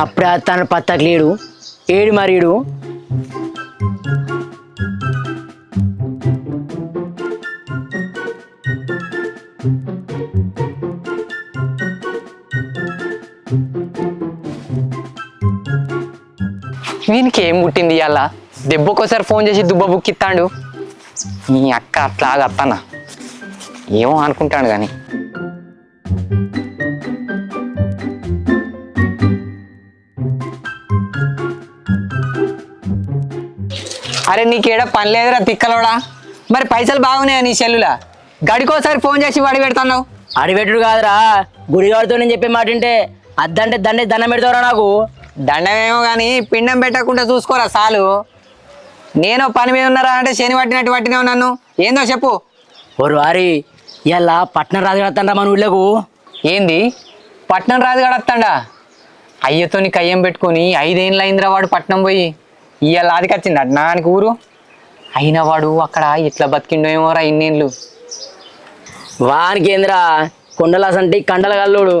అప్పుడే తన పత్తకు లేడు. ఏడు మరీడు. వీనికి ఏం పుట్టింది ఇవాళ? దెబ్బకోసారి ఫోన్ చేసి దుబ్బ బుక్కిస్తాడు నీ అక్క అట్లాగా అత్తనా? ఏమో అనుకుంటాడు కానీ అరే నీకేడా పని లేదురా తిక్కలోడా? మరి పైసలు బాగున్నాయా నీ సెల్లులా? గడికోసారి ఫోన్ చేసి వాడి పెడతావు అడిపెట్టుడు కాదురా గుడిగాడితో నేను చెప్పే మాట వింటే అద్దంటే దండే దండం పెడతావురా నాకు. దండమేమో కానీ పిండం పెట్టకుండా చూసుకోరా చాలు నేను పని మీద ఉన్నారా అంటే శని పట్టినట్టు పట్టినావు నన్ను. ఏందో చెప్పు. ఓరు వారి ఇలా పట్నం రాజు కడతాండ్రా మన ఊళ్ళకు? ఏంది? పట్నం రాజు గడత్తాడా అయ్యతో నీ కయ్యం పెట్టుకొని ఐదేళ్ళు అయిందిరా వాడు పట్నం పోయి. ఇవాళ ఆదికి వచ్చింది అడ్నానికి ఊరు. అయిన వాడు అక్కడ ఇట్లా బతికిండో ఏమోరా ఇన్నేళ్ళు. వానికి ఏందిరా కొండలాసంటి కండల గల్లుడు.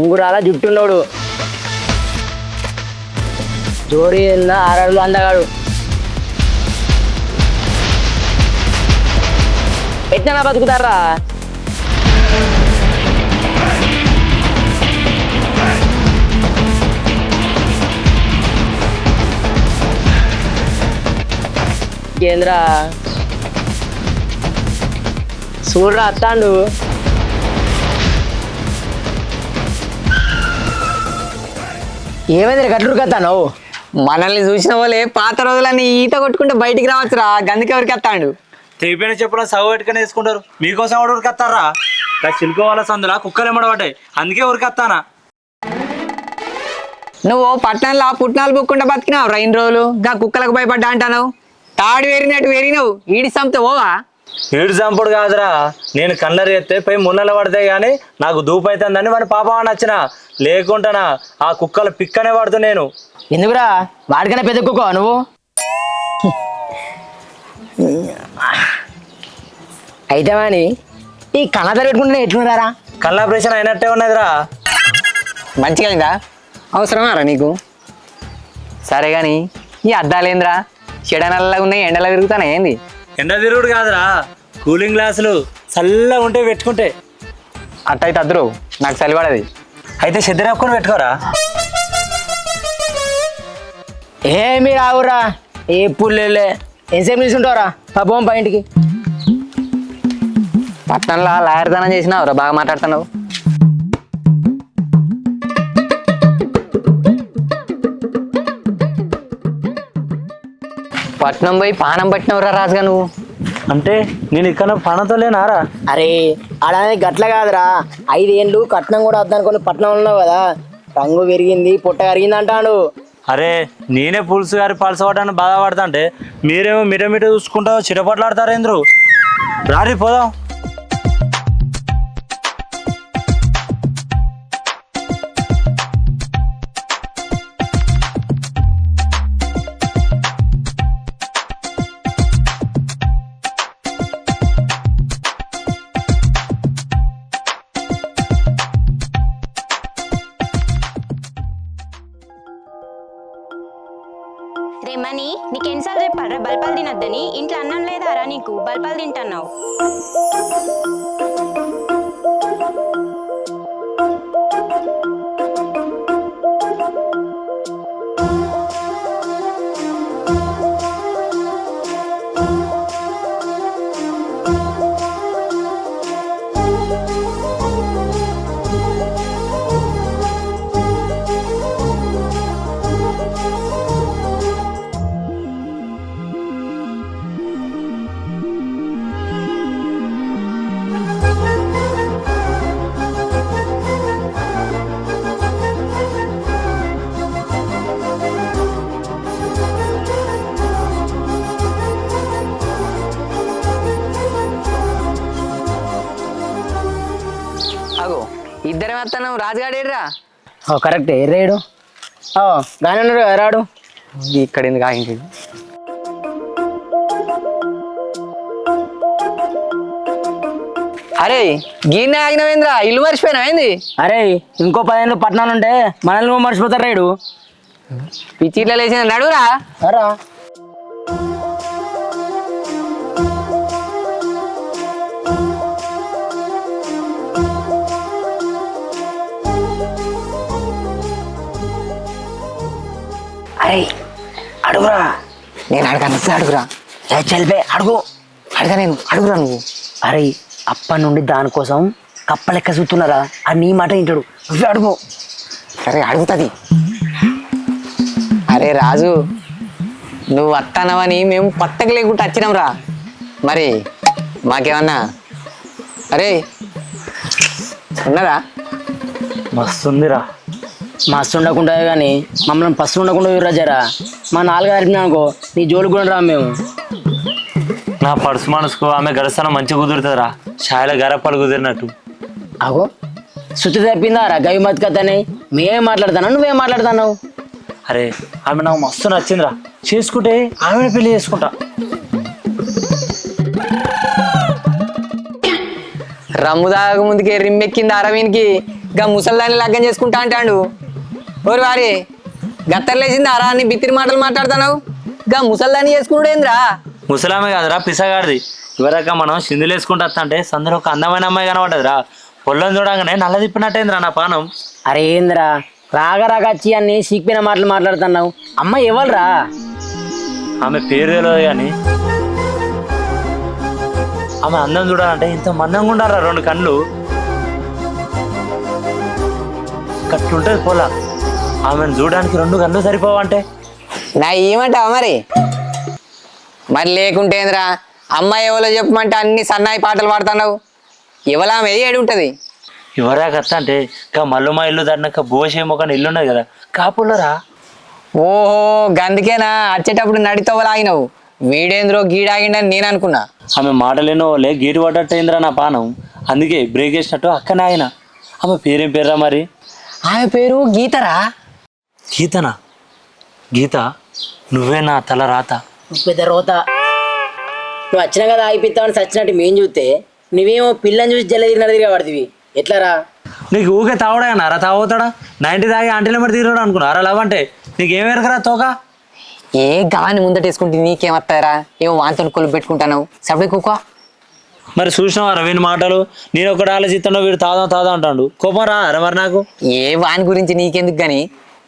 ఉంగురాల జుట్టున్నోడు జోడి ఆరాడు అందగాడు. ఎట్లా బతుకుతారా? కేంద్ర చూడరా అత్తాండు. ఏమైంది గట్లు కత్తాను మనల్ని చూసిన వాళ్ళే పాత రోజులన్నీ ఈత కొట్టుకుంటే బయటికి రావచ్చురా గందుకే ఎవరికి వస్తాడు తెగిపోయిన చెప్పులను సవ్వ పెట్టుకుని వేసుకుంటారు. మీకోసం ఎవడు ఉరికత్తారా? చిలుకో వాళ్ళ సందులా కుక్కలు ఎమ్మడబడ్డాయి. అందుకే ఉరికత్తానా? నువ్వు పట్నంలో పుట్నాలు బుక్కుంటా బతికినావు రైన్ రోజులు? గా కుక్కలకు భయపడ్డా అంటావు తాడు వేరినట్టు వేరినావు. ఈడి సంతే ఓవా ఏడు చంపుడు కాదురా. నేను కళ్ళరి ఎత్తే పోయి మున్నెల పడితే గానీ నాకు దూపు అవుతుందని వాడి పాప నచ్చిన లేకుంటానా ఆ కుక్కల పిక్కనే పడుతు నేను. ఎందుకురా? వాడికన్నా పెద్ద కుక్కో నువ్వు? అయితే అని ఈ కళ్ళ పెట్టుకుంటే ఎట్లున్నారా? కళ్ళ ఆపరేషన్ అయినట్టే ఉన్నదిరా. మంచిగా అవసరమారా నీకు? సరే కానీ ఈ అద్దాలేంద్రా? చెడనల్లగా ఉన్నాయి ఎండలో తిరుగుతానే ఏంది? ఎండ తిరుగుడు కాదురా. కూలింగ్ గ్లాసులు చల్లగా ఉంటే పెట్టుకుంటే. అట్టయితే అద్దరు నాకు చలిపడది అయితే చెద్దరప్పుకొని పెట్టుకోరా. ఏమి రావురా? ఏ పుల్లెలే ఎంతసేపు నిల్చుంటావురా? పాపం బయటికి పట్నంలో లాయర్తనం చేసినావురా బాగా మాట్లాడుతున్నావు. పట్నం పోయి పానం పట్టినవురా రాజుగా నువ్వు? అంటే నేను ఇక్కడ పణంతో లేనారా? అరే అలానే గట్ల కాదురా. ఐదేళ్ళు కట్నం కూడా వద్దనుకొని పట్నం ఉన్నావు కదా. రంగు పెరిగింది పుట్ట కరిగింది అంటాడు. అరే నేనే పులుసు గారి పలసపడ్డాను బాధపడతా అంటే మీరేమో మిట మిట చూసుకుంటా చిరపట్లాడతారు ఏంద్రు రారి పోదాం. నీకు బల్పాలు తినొద్దని ఇంట్లో అన్నం లేదారా నీకు? బల్పాలు తింటున్నావు. వస్తున్నాం రాజుగాడేడ్రా ఓ కరెక్ట్. ఎర్రేడు ఓ గానే ఉన్నాడు కదా రాడు. ఇక్కడ ఆగింది? అరే గీనే ఆగినవేంద్రా ఇల్లు మర్చిపోయినావు ఏంది? అరే ఇంకో పదిహేను పట్టణాలు ఉంటే మనల్ని మర్చిపోతారు రేడు. పిచ్చిట్లో లేచిన నడురా? అరా అరే అడుగురా. నేను అడగా నువ్వే అడుగురా. ఏ చల్పే అడుగు. అడగా నేను అడుగురా నువ్వు. అరే అప్పటి నుండి దానికోసం కప్పలెక్క చూస్తున్నారా? ఆ నీ మాట వింటాడు. నువ్వే అడుగు. సరే అడుగుతుంది. అరే రాజు. నువ్వు వస్తానవని మేము పత్తకు లేకుండా వచ్చినాం రా. మరి మాకేమన్నా? అరే ఉన్నదా మస్తుందిరా. మస్తు ఉండకుండా కానీ మమ్మల్ని పస్తు ఉండకుండా విరాజారా మా నాలుగు అరిపినా అనుకో నీ జోలు కూడా రా మేము. నా పడుసు మనసుకు ఆమె గడస్తాన మంచి కుదురుతుందిరా. షాయిల గరపాలు కుదిరినట్టు. అగో శుద్ధి తప్పిందా రా? గవి మతికత్తని మేమేం మాట్లాడుతున్నావు నువ్వేం మాట్లాడుతున్నావు? అరే ఆమె నాకు మస్తు నచ్చిందిరా. చేసుకుంటే ఆమెను పెళ్ళి చేసుకుంటా. రమ్ము దాగక ముందుకే రిమ్మెక్కింది అరవీనికి గా ముసల్దాన్ని లగ్గం చేసుకుంటా అంటాడు. ఓరి వారి గత్తర్లేసింది అరా అని బిత్తిరి మాటలు మాట్లాడుతున్నావు? గా ముసల్దాన్ని చేసుకున్నాడు ఏంద్రా? ముసలామె కాదురా పిసగాడిది. ఇవరక మనం సింధులు వేసుకుంటా అంటే సందులో ఒక అందమైన అమ్మాయి కనబడ్డదిరా. పొల్లం చూడగానే నల్ల తిప్పినట్టేందిరా నా పానం. అరే ఏందిరా రాగా రాగా వచ్చి అన్ని సీక్పిన మాటలు మాట్లాడుతున్నావు. అమ్మ ఎవరురా ఆమె పేరు తెలియదు కానీ ఆమె అందం చూడాలంటే ఇంత మందంగా ఉండారా రెండు కళ్ళు. కట్టుంటది పోలా. ఆమెను చూడడానికి రెండు కళ్ళు సరిపోవంటే. నా ఏమంటావా మరి? మరి లేకుంటే ఏంద్రా? అమ్మాయి ఎవరో చెప్పమంటే అన్ని సన్నాయి పాటలు పాడుతున్నావు. ఎవలామె ఏడు ఉంటుంది? ఎవరా కత్త అంటే ఇంకా మల్లు మా ఇల్లు దాటినాక బోషేమో కానీ ఇల్లు ఉన్నది కదా కాపులరా ఓహో గందుకేనా? వచ్చేటప్పుడు నడితోవలా ఆగినావు వీడేంద్రో గీడాగిండని నేను అనుకున్నా. ఆమె మాటలేనో వాళ్ళే గేటు పడ్డట్టయిందిరా నా పానం. అందుకే బ్రేక్ వేసినట్టు అక్కనే ఆయన ఆమె పేరేం పేర్రా మరి? ఆమె పేరు గీతరా? గీతనా గీత నువ్వే నా తల రాత. నువ్వు పెద్ద రోత. నువ్వు వచ్చిన కదా ఆగిపిస్తావని సచ్చినట్టు మేం చూస్తే నువ్వేమో పిల్లని చూసి జల్ల తిరిగిన పడుతుంది ఎట్లారా? నీకు ఊకే తావడా రా తాగుతాడా నైన్టీ తాగి ఆంటీలో మరి తీరడం అనుకున్నా. అరా లవ్ అంటే నీకేం ఎరకరా తోక? ఏ గాని ముందటేసుకుంటే నీకేమత్తారా ఏమో వాంతను కొలు పెట్టుకుంటావు సపడే కుక్కో. మరి చూసినావా వీని మాటలు? నేను ఒకటి ఆలోచిస్తాను వీడు తాదాం తాదా అంటాడు. కోపం రా అరే మరి నాకు. ఏ వాని గురించి నీకెందుకు గాని?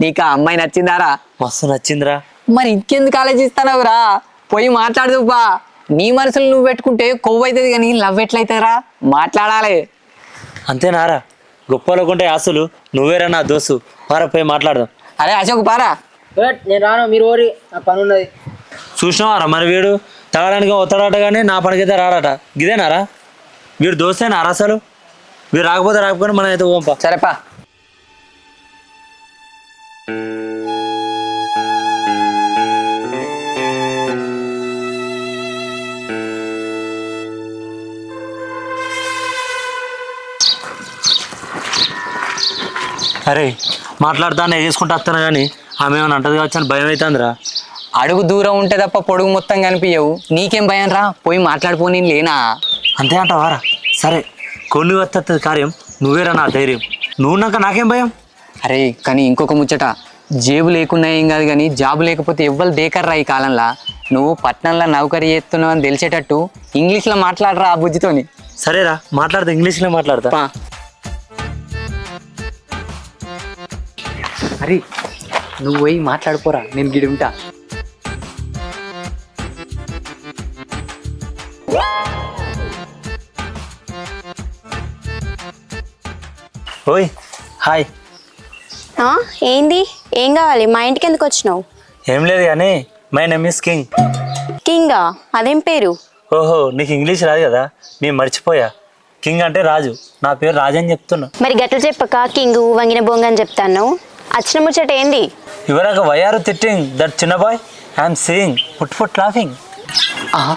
నీకు ఆ అమ్మాయి నచ్చిందారా? మస్తు నచ్చిందిరా. మరి ఇంకెందుకు ఆలోచిస్తున్నావురా? పోయి మాట్లాడదు బా. నీ మనసులు నువ్వు పెట్టుకుంటే కొవ్వు అవుతుంది కానీ లవ్ ఎట్లయితారా మాట్లాడాలి. అంతేనారా? గొప్పలకుంటే ఆస్తులు. నువ్వేరా నా దోస్తు? పారా పోయి మాట్లాడదాం. అరే అశోక్ పారా. నేను రాను మీరు ఓరి. నా పని ఉన్నది చూసినావారా మరి వీడు? తాగడానికి వస్తాడట కానీ నా పనికైతే రాడట. గిదేనారా? వీడు దోస్తేనారా అసలు? వీడు రాకపోతే రాకపోతే మనం అయితే ఓంపా సరేపా. అరే మాట్లాడుతానే చేసుకుంటా వస్తాను కానీ ఆమె ఏమైనా అంటది కావచ్చు అని భయం అవుతుందిరా అడుగు దూరం ఉంటే తప్ప పొడుగు మొత్తం కనిపించవు. నీకేం భయం రా? పోయి మాట్లాడుకోని లేనా? అంతే అంటావారా సరే కొన్ని వస్తుంది కార్యం నువ్వేరా నా ధైర్యం. నువ్వు నాక నాకేం భయం? అరే కానీ ఇంకొక ముచ్చట. జేబు లేకున్నా ఏం కాదు కానీ జాబు లేకపోతే ఎవ్వరు దేకర్రా ఈ కాలంలో? నువ్వు పట్నంలో నౌకరీ చేస్తున్నావు అని తెలిసేటట్టు ఇంగ్లీష్లో మాట్లాడరా ఆ బుజ్జితోని? సరేరా మాట్లాడతా ఇంగ్లీష్లో మాట్లాడతా. అరే నువ్వు పోయి మాట్లాడుకోరా నేను గిడి ఉంటా. ఓయ్ హాయ్. ఏంది? ఏం కావాలి? మా ఇంటికి ఎందుకు వచ్చినావు? ఏం లేదు కానీ మై నేమ్ ఇస్ కింగ్ కింగా అదేం పేరు? ఓహో నీకు ఇంగ్లీష్ రాదు కదా? నేను మర్చిపోయా. కింగ్ అంటే రాజు. నా పేరు రాజు అని చెప్తున్నా. మరి గట్ల చెప్పక కింగు వంగిన బొంగ అని చెప్తాను వచ్చిన ముచ్చట ఏంది? ఇవరాక వయారు తిట్టింగ్ దట్ చిన్న boy I'm seeing put put laughing ఆహా.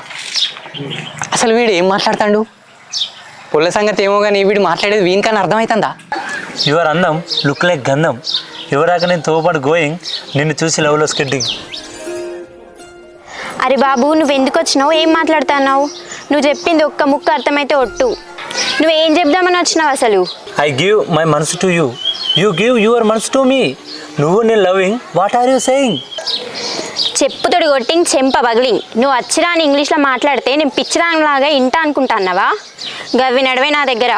అసలు వీడు ఏం మాట్లాడతాడు? పుల్ల సంగతి ఏమో కానీ వీడు మాట్లాడేది వీనికన్నా అర్థమవుతుందా యువర్ అందం లుక్ లైక్ గంధం. ఎవరాక నేను తోపాటు గోయింగ్ నిన్ను చూసి లవ్లో స్కెడ్డింగ్ అరే బాబు నువ్వు ఎందుకు వచ్చినావు? ఏం మాట్లాడుతున్నావు? నువ్వు చెప్పింది ఒక్క ముక్క అర్థమైతే ఒట్టు. నువ్వేం చెప్దామని వచ్చినావు అసలు? ఐ గివ్ మై మనసు to you you give your మనసు టు మీ నువ్వు నేను loving what are you saying చెప్పుతోడి కొట్టింగ్ చెంప పగిలింగ్ నువ్వు వచ్చిరా అని ఇంగ్లీష్లో మాట్లాడితే నేను పిచ్చిదానిలాగా ఇంటా అనుకుంటాన్నావా? గవి నడవే నా దగ్గర.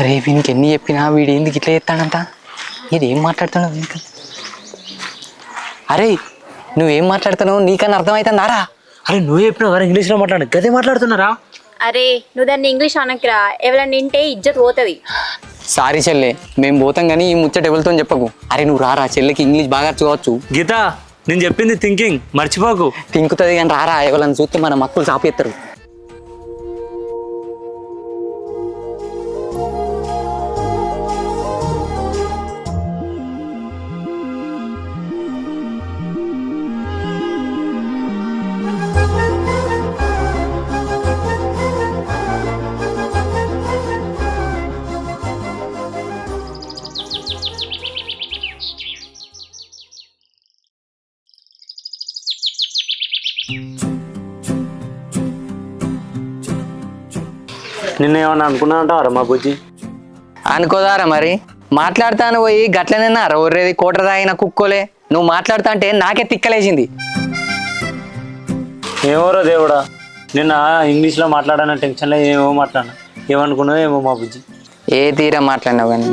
అరే వీనికి ఎన్ని చెప్పినా వీడు ఎందుకు ఇట్లా చేస్తాడంట ఇది ఏం మాట్లాడుతున్నావు నీకు అరే నువ్వేం మాట్లాడుతున్నావు? నీకన్నా అర్థమవుతుందారా అరే నువ్వు చెప్పినావు కదా ఇంగ్లీష్లో మాట్లాడు. గదే మాట్లాడుతున్నారా? అరే నువ్వు దాన్ని ఇంగ్లీష్ అనకురా ఎవరైనా వింటే ఇజ్జత్ పోతుంది. సారీ చెల్లె మేము పోతాం కానీ ఈ ముచ్చట ఎవరితో చెప్పకు. అరే నువ్వు రారా చెల్లెకి ఇంగ్లీష్ బాగా చూడవచ్చు గీత నేను చెప్పింది థింకింగ్ మర్చిపోకు. తింకుతుంది కానీ రారా ఎవరైనా చూస్తే మన మక్కులు చాపేస్తారు నిన్న ఏమన్నా అనుకున్నా అంటావరా మా బుజ్జి? అనుకోదారా మరి? మాట్లాడతాను పోయి గట్లనేనా ఒర్రేది కోట తాగిన కుక్కోలే. నువ్వు మాట్లాడుతా అంటే నాకే తిక్కలేసింది. ఏమోరో దేవుడా? నిన్న ఇంగ్లీష్లో మాట్లాడాన టెన్షన్లో ఏమో మాట్లాడినా. ఏమనుకున్నావు ఏమో మా బుజ్జి. ఏ తీరా మాట్లాడినావు కానీ?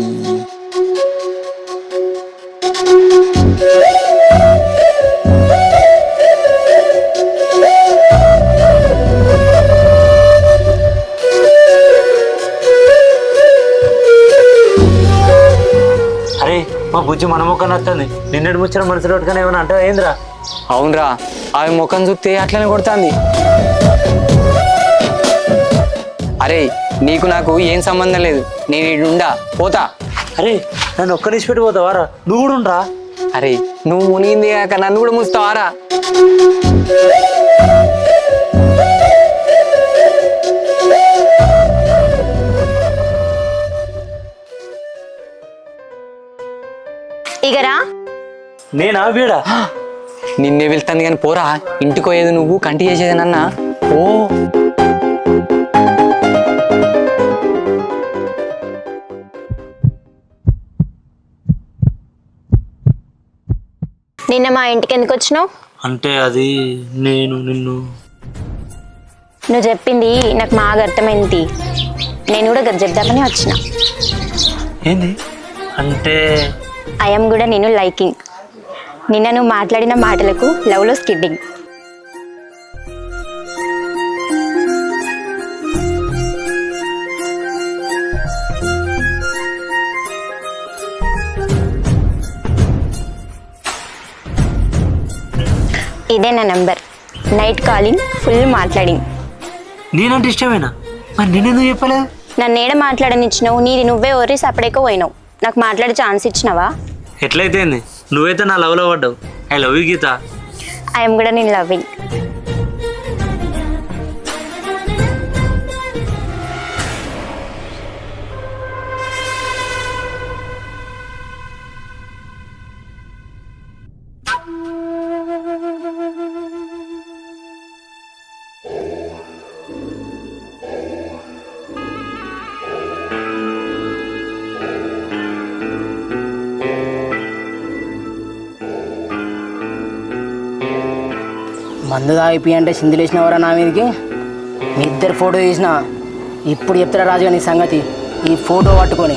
బుజ్జి మన ముఖం నచ్చింది నిన్నటి ముచ్చిన మనసు పెట్టుకుని ఏమన్నా అంటే ఏంద్రా? అవునరా ఆమె ముఖం చూస్తే అట్లనే కొడుతుంది. అరే నీకు నాకు ఏం సంబంధం లేదు. నేను ఉండా పోతా. అరే నన్ను ఒక్క నిమిషం పెట్టి పోతావారా నువ్వు కూడా ఉండరా. అరే నువ్వు మునిగింది కాక నన్ను కూడా ముస్తావారా ఇగరా నేనా? వీడా? నిన్నే వెళ్తాంది కానీ పోరా. ఇంటికి పోయేది నువ్వు కంటి చేసేది నన్న. ఓ నిన్న మా ఇంటికి ఎందుకు వచ్చినావు? అంటే అది నేను నిన్ను. నువ్వు చెప్పింది నాకు బాగా అర్థమైంది. నేను కూడా గది చెప్దామని వచ్చిన. ఏంది? అంటే ఐఎమ్ కూడా నేను లైకింగ్ నిన్న నువ్వు మాట్లాడిన మాటలకు లవ్లో స్కిడ్డింగ్ ఇదే నా నంబర్ నైట్ కాలింగ్ ఫుల్ మాట్లాడింగ్ నేనంటే ఇష్టమేనా? మరి నేనెందుకు చెప్పలేదు నన్ను ఏడ మాట్లాడనిచ్చినావు? నీది నువ్వే ఓరి సపడేకో పోయినావు. నాకు మాట్లాడే ఛాన్స్ ఇచ్చినావా? ఎట్లయితే నువ్వైతే నా లవ్లో పడ్డావు. I love you Geetha. I'm కూడా నేను లవ్వింగ్. మందు తాగిపి అంటే సింధులేసినవరా నా మీదకి? మీ ఇద్దరు ఫోటో తీసిన ఇప్పుడు చెప్తారా రాజు నీ సంగతి? ఈ ఫోటో పట్టుకొని.